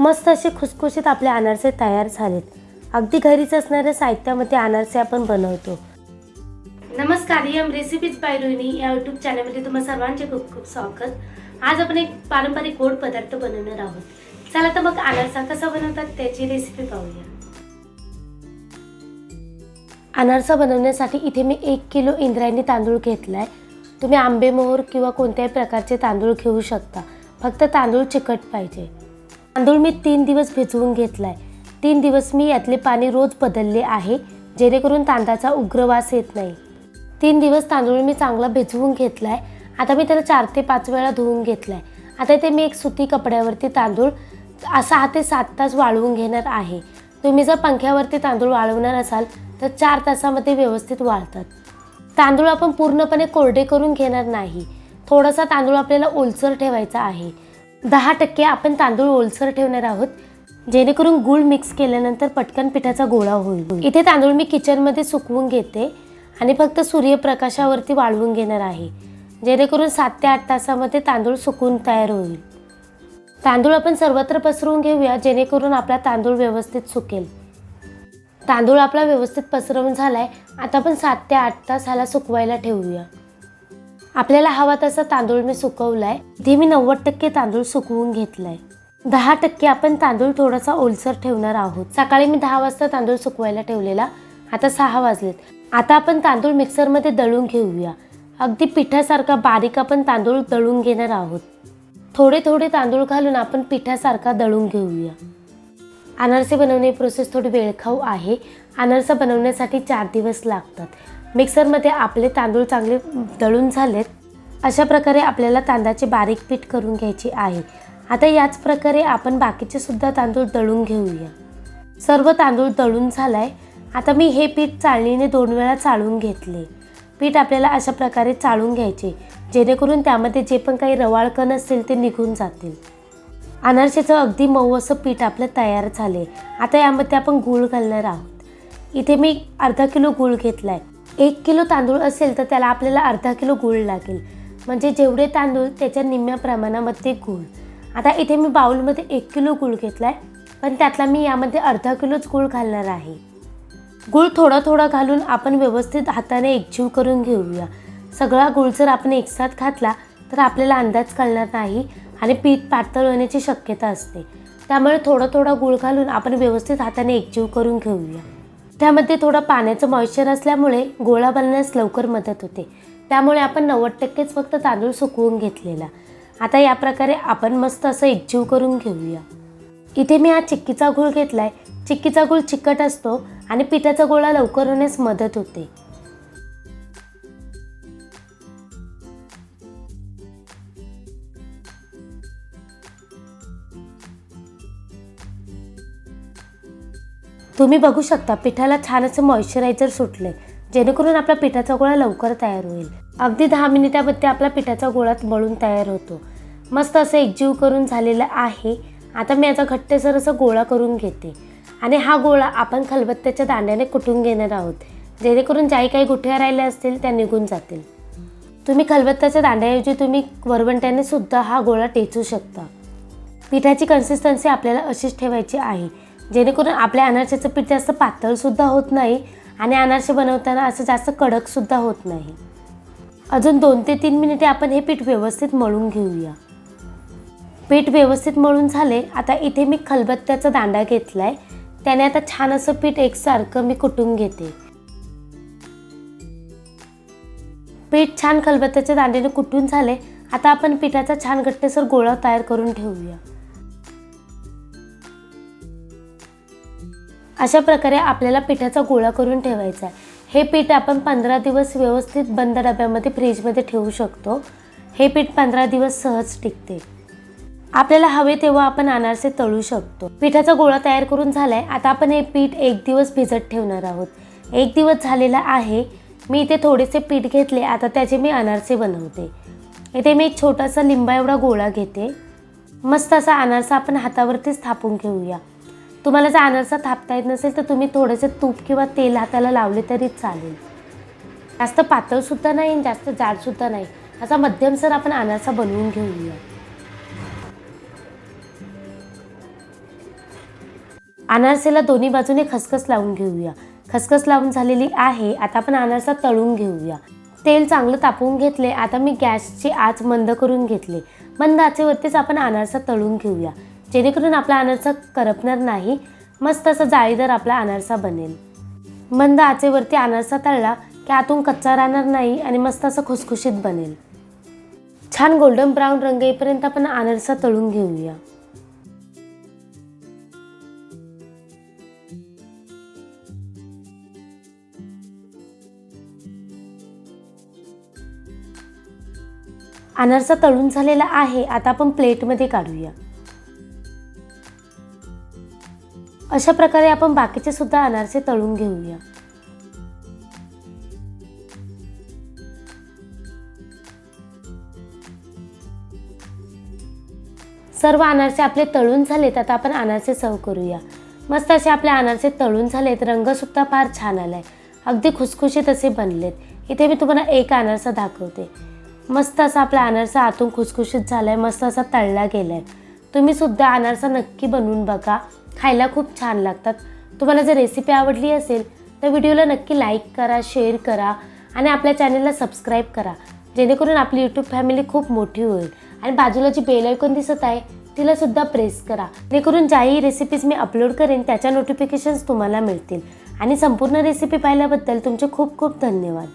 मस्त असे खुसखुशीत आपले अनारसे तयार झालेत. अगदी घरीच असणाऱ्या साहित्यामध्ये अनारसे आपण बनवतो. नमस्कार यम रेसिपीज बाय रोहिणी या यूट्यूब चॅनलमध्ये तुम्हा सर्वांचे खूप खूप स्वागत. आज आपण एक पारंपरिक गोड पदार्थ बनवणार आहोत. चला तर मग अनारसा कसा बनवतात त्याची रेसिपी पाहूया. अनारसा बनवण्यासाठी इथे मी एक किलो इंद्रायणी तांदूळ घेतलाय. तुम्ही आंबेमोहर किंवा कोणत्याही प्रकारचे तांदूळ घेऊ शकता. फक्त तांदूळ चिकट पाहिजे. तांदूळ मी तीन दिवस भिजवून घेतलाय. तीन दिवस मी यातले पाणी रोज बदलले आहे जेणेकरून तांदळाचा उग्रवास येत नाही. तीन दिवस तांदूळ मी चांगला भिजवून घेतलाय. आता मी त्याला चार ते पाच वेळा धुवून घेतलाय. आता ते मी एक सुती कपड्यावरती तांदूळ सहा ते सात तास वाळवून घेणार आहे. तुम्ही जर पंख्यावरती तांदूळ वाळवणार असाल तर चार तासामध्ये व्यवस्थित वाळतात. तांदूळ आपण पूर्णपणे कोरडे करून घेणार नाही. थोडासा तांदूळ आपल्याला ओलसर ठेवायचा आहे. दहा टक्के आपण तांदूळ ओलसर ठेवणार आहोत जेणेकरून गूळ मिक्स केल्यानंतर पटकन पिठाचा गोळा होईल. इथे तांदूळ मी किचनमध्ये सुकवून घेते आणि फक्त सूर्यप्रकाशावरती वाळवून घेणार आहे जेणेकरून सात ते आठ तासामध्ये तांदूळ सुकून तयार होईल. तांदूळ आपण सर्वत्र पसरवून घेऊया जेणेकरून आपला तांदूळ व्यवस्थित सुकेल. तांदूळ आपला व्यवस्थित पसरवून झाला आहे आता आपण सात ते आठ तास ह्याला सुकवायला ठेवूया. आपल्याला हवा तसा तांदूळ मी सुकवलाय. इथे मी नव्वद टक्के तांदूळ सुकवून घेतलाय. दहा टक्के आपण तांदूळ थोडासा ओलसर ठेवणार आहोत. सकाळी मी दहा वाजता तांदूळ सुकवायला ठेवलेला. आता सहा वाजलेत. आता आपण तांदूळ मिक्सरमध्ये दळून घेऊया. अगदी पिठासारखा बारीक आपण तांदूळ दळून घेणार आहोत. थोडे थोडे तांदूळ घालून आपण पिठासारखा दळून घेऊया. अनारसे बनवणे प्रोसेस थोडी वेळखाऊ आहे. अनारसा बनवण्यासाठी चार दिवस लागतात. मिक्सरमध्ये आपले तांदूळ चांगले दळून झालेत. अशा प्रकारे आपल्याला तांदळाचे बारीक पीठ करून घ्यायचे आहे. आता याच प्रकारे आपण बाकीचे सुद्धा तांदूळ दळून घेऊया. सर्व तांदूळ दळून झालाय. आता मी हे पीठ चाळणीने दोन वेळा चाळून घेतले. पीठ आपल्याला अशा प्रकारे चाळून घ्यायचे जेणेकरून त्यामध्ये जे पण काही रवाळकण असतील ते निघून जातील. अनारसेचं अगदी मऊ असं पीठ आपलं तयार झाले आता यामध्ये आपण गूळ घालणार आहोत. इथे मी अर्धा किलो गूळ घेतला आहे एक किलो तांदूळ असेल तर त्याला आपल्याला अर्धा किलो गूळ लागेल. म्हणजे जेवढे तांदूळ त्याच्या निम्म्या प्रमाणामध्ये गूळ. आता इथे मी बाउलमध्ये एक किलो गूळ घेतला आहे पण त्यातला मी यामध्ये अर्धा किलोच गूळ घालणार आहे. गूळ थोडा थोडा घालून आपण व्यवस्थित हाताने एकजीव करून घेऊया. सगळा गूळ जर आपण एकसाथ घातला तर आपल्याला अंदाज कळणार नाही आणि पीठ पातळ होण्याची शक्यता असते. त्यामुळे थोडा थोडा गूळ घालून आपण व्यवस्थित हाताने एकजीव करून घेऊया. त्यामध्ये थोडं पाण्याचं मॉइश्चर असल्यामुळे गोळा बनण्यास लवकर मदत होते. त्यामुळे आपण नव्वद टक्केच फक्त तांदूळ सुकवून घेतलेला. आता या प्रकारे आपण मस्त असं एकजीव करून घेऊया. इथे मी हा चिक्कीचा गूळ आहे चिक्कीचा गूळ चिकट असतो आणि पिठाचा गोळा लवकर होण्यास मदत होते. तुम्ही बघू शकता पिठाला छान असं मॉइश्चरायझर सुटले जेणेकरून आपला पिठाचा गोळा लवकर तयार होईल. अगदी दहा मिनिटामध्ये आपला पिठाचा गोळा मळून तयार होतो. मस्त असं एकजीव करून झालेलं आहे. आता मी याचा घट्टसर असं गोळा करून घेते. आणि हा गोळा आपण खलबत्त्याच्या दांड्याने कुटून घेणार आहोत. जेणेकरून ज्याही काही गुठ्या राहिल्या असतील त्या निघून जातील. तुम्ही खलबत्त्याच्या दांड्याऐवजी तुम्ही वरवंट्याने सुद्धा हा गोळा टेचू शकता. पिठाची कन्सिस्टन्सी आपल्याला अशीच ठेवायची आहे. जेणेकरून आपल्या अनारशाचं पीठ जास्त पातळसुद्धा होत नाही आणि अनारसे बनवताना असं जास्त कडकसुद्धा होत नाही. अजून दोन ते तीन मिनिटे आपण हे पीठ व्यवस्थित मळून घेऊया. पीठ व्यवस्थित मळून झाले आता इथे मी खलबत्त्याचा दांडा घेतला आहे त्याने आता छान असं पीठ एकसारखं मी कुटून घेते. पीठ छान खलबत्त्याच्या दांड्याने कुटून झाले. आता आपण पिठाचा छान गट्टेसर गोळा तयार करून ठेवूया. अशा प्रकारे आपल्याला पिठाचा गोळा करून ठेवायचा आहे. हे पीठ आपण पंधरा दिवस व्यवस्थित बंद डब्यामध्ये फ्रीजमध्ये ठेवू शकतो. हे पीठ पंधरा दिवस सहज टिकते. आपल्याला हवे तेव्हा आपण अनारसे तळू शकतो. पिठाचा गोळा तयार करून झालाय. आता आपण हे पीठ एक दिवस भिजत ठेवणार आहोत. एक दिवस झालेला आहे. मी इथे थोडेसे पीठ घेतले. आता त्याचे मी अनारसे बनवते. इथे मी एक छोटासा लिंबा एवढा गोळा घेते. मस्त असा अनारसा आपण हातावरतीच थापून घेऊया. तुम्हाला जर अनारसा थापता येत नसेल तर तुम्ही थोडंसं तूप किंवा तेल हाताला लावले तरी चालेल. जास्त पातळसुद्धा नाही आणि जास्त जाडसुद्धा नाही. असा मध्यमसर आपण अनारसा बनवून घेऊया. अनारसेला दोन्ही बाजूने खसखस लावून घेऊया. खसखस लावून झालेली आहे आता आपण अनारसा तळून घेऊया. तेल चांगलं तापवून घेतले आता मी गॅसची आच मंद करून घेतले. मंद आचेवरतीच आपण अनारसा तळून घेऊया. जेणेकरून आपला अनारसा करपणार नाही मस्त असा जाळीदार आपला अनारसा बनेल. मंद आचेवरती अनारसा तळला की आतून कच्चा राहणार नाही आणि मस्त असं खुसखुशीत बनेल. छान गोल्डन ब्राऊन रंग येईपर्यंत आपण अनारसा तळून घेऊया. अनारसा तळून झालेला आहे आता आपण प्लेटमध्ये काढूया. अशा प्रकारे आपण बाकीचे सुद्धा अनारसे तळून घेऊया. सर्व अनारसे आपले तळून झालेत आता आपण अनारसे सर्व करूया. मस्त असे आपले अनारसे तळून झालेत रंगसुद्धा फार छान आलाय. अगदी खुसखुशीत असे बनलेत. इथे मी तुम्हाला एक अनारसा दाखवते. मस्त असा आपला अनारसा आतून खुसखुशीत झालाय मस्त असा तळला गेला तुम्ही सुद्धा अनारसा नक्की बनवून बघा. खायला खूप छान लागतात. तुम्हाला जर रेसिपी आवडली असेल तर व्हिडिओला नक्की लाईक करा शेअर करा आणि आपल्या चॅनलला सबस्क्राईब करा. जेणेकरून आपली यूट्यूब फॅमिली खूप मोठी होईल. आणि बाजूला जी बेल आयकॉन दिसत आहे तिलासुद्धा प्रेस करा. जेणेकरून ज्याही रेसिपीज मी अपलोड करेन त्याच्या नोटिफिकेशन्स तुम्हाला मिळतील. आणि संपूर्ण रेसिपी पाहिल्याबद्दल तुमचे खूप खूप धन्यवाद.